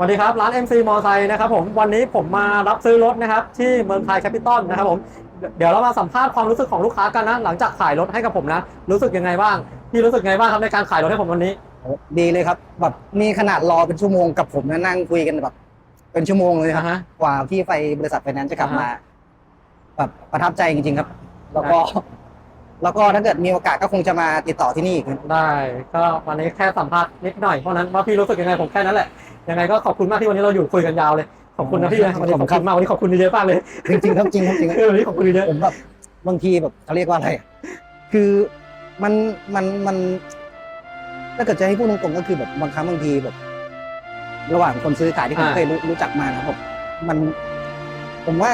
สวัสดีครับ ร้าน MC มอไซค์นะครับผมวันนี้ผมมารับซื้อรถนะครับ ที่เมืองไทยแคปิตอลนะครับผมเดี๋ยวเรามาสัมภาษณ์ความรู้สึกของลูกค้ากันนะ หลังจากขายรถให้กับผมนะ รู้สึกยังไงบ้างพี่รู้สึกยังไงบ้างครับในการขายรถให้ผมวันนี้โอ้ดีเลยครับ แบบนี่ขนาดรอเป็นชั่วโมงกับผมนะนั่งคุยกันแบบ เป็นชั่วโมงเลยครับอ่าฮะกว่าที่ไฟบริษัทไฟแนนซ์จะกลับอ่ามาฮะแบบประทับใจจริงๆครับ แล้วก็ แล้วก็ถ้าเกิดมีโอกาสก็คงจะมาติดต่อที่นี่อีกได้ ก็วันนี้แค่สัมภาษณ์นิดหน่อยเพราะฉะนั้นว่าพี่รู้สึกยังไงผมแค่นั้นแหละยังไงก็ขอบคุณมากที่วันนี้เราอยู่คุยกันยาวเลยขอบคุณนะพี่นะวันนี้ขอบคุณมากวันนี้ขอบคุณเยอะมากเลยจริงๆครับจริงครับจริงครับคือวันนี้ขอบคุณเยอะผมแบบบางทีแบบเขาเรียกว่าอะไรอะคือมันมันมันถ้าเกิดจะให้พูดตรงๆก็คือแบบบางครั้งบางทีแบบ ระหว่างคนซื้อขายที่ผมอ่าเคยรู้รู้จักมานะครับมันผมว่า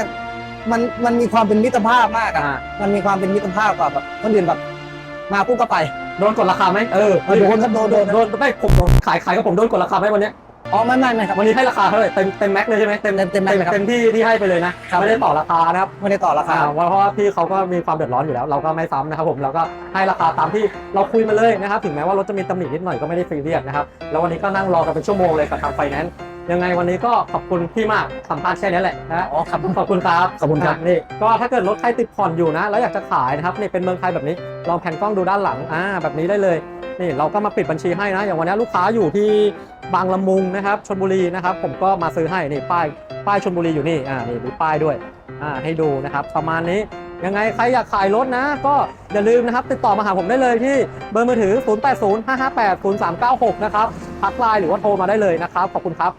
มันมันมีความเป็นมิตรภาพมากอะอ่า มันมีความเป็นมิตรภาพกว่าแบบคนอื่นแบบมาปุ๊บก็ไป โดนกดราคาไหมเออโดนครับโดนโดน โดนไม่ผมขายขายกับผมโดนกดราคาไหมวันนี้อ๋อไม่ไม่ไม่ครับ วันนี้ให้ราคาเท่าไหร่เต็มเต็มแม็กเลยใช่ไหมเต็มเต็มเต็มแม็กเลยครับ เต็มที่ที่ให้ไปเลยนะครับไม่ได้ต่อราคานะครับ ไม่ได้ต่อราคา อ่าเพราะว่าพี่เขาก็มีความเดือดร้อนอยู่แล้ว เราก็ไม่ซ้ำนะครับผมเราก็ให้ราคาตามที่เราคุยมาเลยนะครับ ถึงแม้ว่ารถจะมีตำหนินิดหน่อยก็ไม่ได้ฟรีเรียสนะครับ แล้ววันนี้ก็นั่งรอกันเป็นชั่วโมงเลยกับทางไฟแนนซ์ ยังไงวันนี้ก็ขอบคุณพี่มากสัมภาษณ์แค่นี้แหละนะอ๋อครับขอบคุณครับขอบคุณครับอะนี่ก็ถ้าเกิดรถใครติดผ่อนอยู่นะ แล้วอยากจะขายนะครับนี่เป็นเมืองไทยแบบนี้ลองแผ่นกล้องดูด้านหลังอ่าแบบนี้ได้เลยนี่เราก็มาปิดบัญชีให้นะ อย่างวันนี้ลูกค้าอยู่ที่บางละมุงนะครับชลบุรีนะครับ ผมก็มาซื้อให้นี่ป้ายป้ายชลบุรีอยู่นี่อ่านี่มีป้ายด้วยอ่าให้ดูนะครับประมาณนี้ยังไงใครอยากขายรถนะ ก็อย่าลืมนะครับติดต่อมาหาผมได้เลยที่เบอร์มือถือ 0805580396 นะครับทักไลน์หรือว่าโทรมาได้เลยนะครับ ขอบคุณครับ